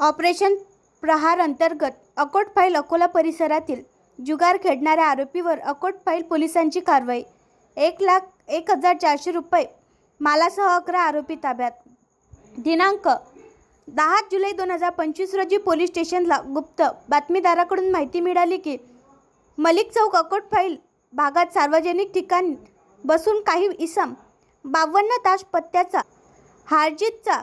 Operation प्रहार अंतर्गत Akot file Akola परिसरातील जुगार खेळणाऱ्या आरोपीवर अकोट फाईल पोलिसांची कारवाई. एक लाख एक हजार चारशे रुपये मालासह अकरा आरोपी ताब्यात. दिनांक दहा जुलै दोन हजार पंचवीस रोजी पोलीस स्टेशनला गुप्त बातमीदाराकडून माहिती मिळाली की मलिक चौक अकोट फाईल भागात सार्वजनिक ठिकाणी बसून काही इसम बावन्न तास पत्त्याचा हारजीतचा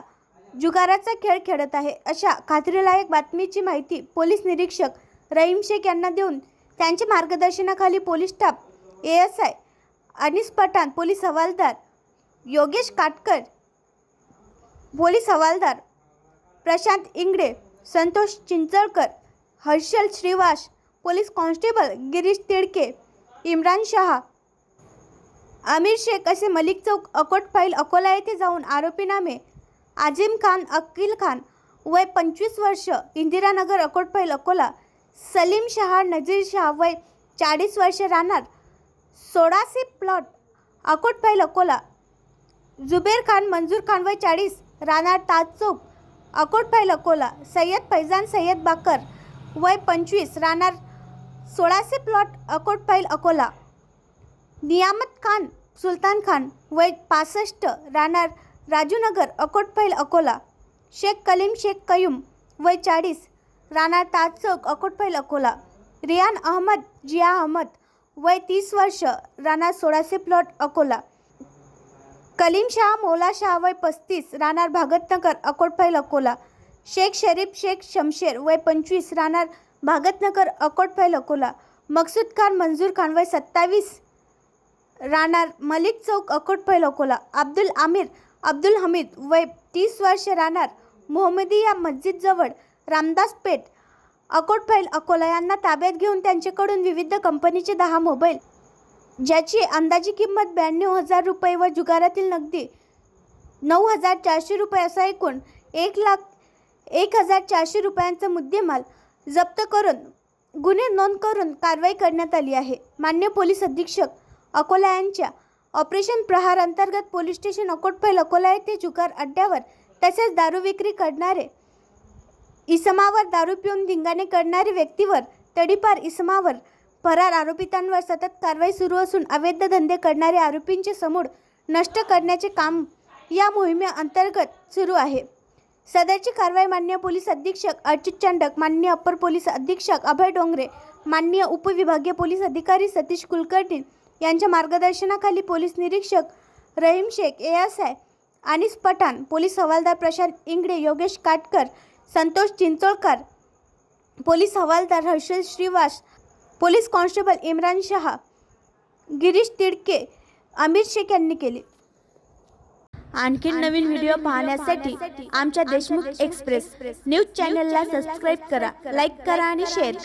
जुगाराचा खेळ खेळत आहे. अशा खात्रीलायक बातमीची माहिती पोलीस निरीक्षक रहीम शेख यांना देऊन त्यांच्या मार्गदर्शनाखाली police staff A S I Anis Pathan police हवालदार योगेश काटकर पोलीस हवालदार प्रशांत इंगडे संतोष चिंचळकर हर्षल श्रीवास पोलीस कॉन्स्टेबल गिरीश तिडके इम्रान शहा आमिर शेख असे मलिक चौक अकोट फाईल अकोला येथे जाऊन आरोपीनामे आजिम खान अकील खान वय पंचवीस वर्ष इंदिरानगर अकोटपैल अकोला सलीम शहा नजीर शहा वय चाळीस वर्ष राहणार. सोळाशे प्लॉट अकोटपैल अकोला. जुबेर खान मंजूर खान वय चाळीस राहणार ताज चौक अकोट अकोला. सय्यद फैजान सय्यद बाकर वय पंचवीस राहणार सोळाशे प्लॉट अकोटपैल अकोला. नियामत खान सुलतान खान वय पासष्ट राहणार राजूनगर अकोटफैल अकोला. शेख कलीम शेख कयूम वय चाळीस राणार ताज चौक अकोटपैल अकोला. रियान अहमद जिया अहमद वय तीस वर्ष राणा सोळाशे प्लॉट अकोला. कलीम शाह मौला शाह वय पस्तीस राहणार भागतनगर अकोटफैल अकोला. शेख शरीफ शेख शमशेर वय पंचवीस राहणार भागतनगर अकोटफैल अकोला. मकसूद खान मंजूर खान वय सत्तावीस राहणार मलिक चौक अकोटफैल अकोला. अब्दुल आमिर अब्दुल हमीद वय तीस वर्ष राहणार. मोहम्मदिया मस्जिदजवळ रामदास पेठ अकोट फैल अकोला यांना ताब्यात घेऊन त्यांच्याकडून विविध कंपनीचे दहा मोबाईल ज्याची अंदाजी किंमत ब्याण्णव हजार रुपये व जुगारातील नगदी नऊ हजार चारशे रुपये असा एकूण एक लाख एक हजार चारशे रुपयांचा मुद्देमाल जप्त करून गुन्हे नोंद करून कारवाई करण्यात आली आहे. मान्य पोलीस अधीक्षक अकोला यांच्या ऑपरेशन प्रहार अंतर्गत पोलीस स्टेशन अकोटपैल अकोला येथे जुगार अड्ड्यावर तसेच दारू विक्री करणारे इसमावर दारू पिऊन धिंगाणे करणारे व्यक्तीवर तडीपार इसमावर फरार आरोपितांवर सतत कारवाई सुरू असून अवैध धंदे करणारे आरोपींचे समूळ नष्ट करण्याचे काम या मोहिमेअंतर्गत सुरू आहे. सदरची कारवाई मान्य पोलीस अधीक्षक अर्चित चांडक मान्य अप्पर पोलीस अधीक्षक अभय डोंगरे माननीय उपविभागीय पोलीस अधिकारी सतीश कुलकर्णी यांच्या मार्गदर्शनाखाली पोलीस निरीक्षक Rahim Shaikh A S I Anis Pathan police हवालदार प्रशांत इंगडे योगेश काटकर संतोष चिंचोळकर पोलीस हवालदार हर्षल श्रीवास पोलीस कॉन्स्टेबल इम्रान शहा गिरीश तिडके अमिर शेख यांनी केले. आणखीन नवीन व्हिडिओ पाहण्यासाठी आमच्या देशमुख एक्सप्रेस न्यूज चॅनलला सबस्क्राईब करा लाईक करा आणि शेअर करा.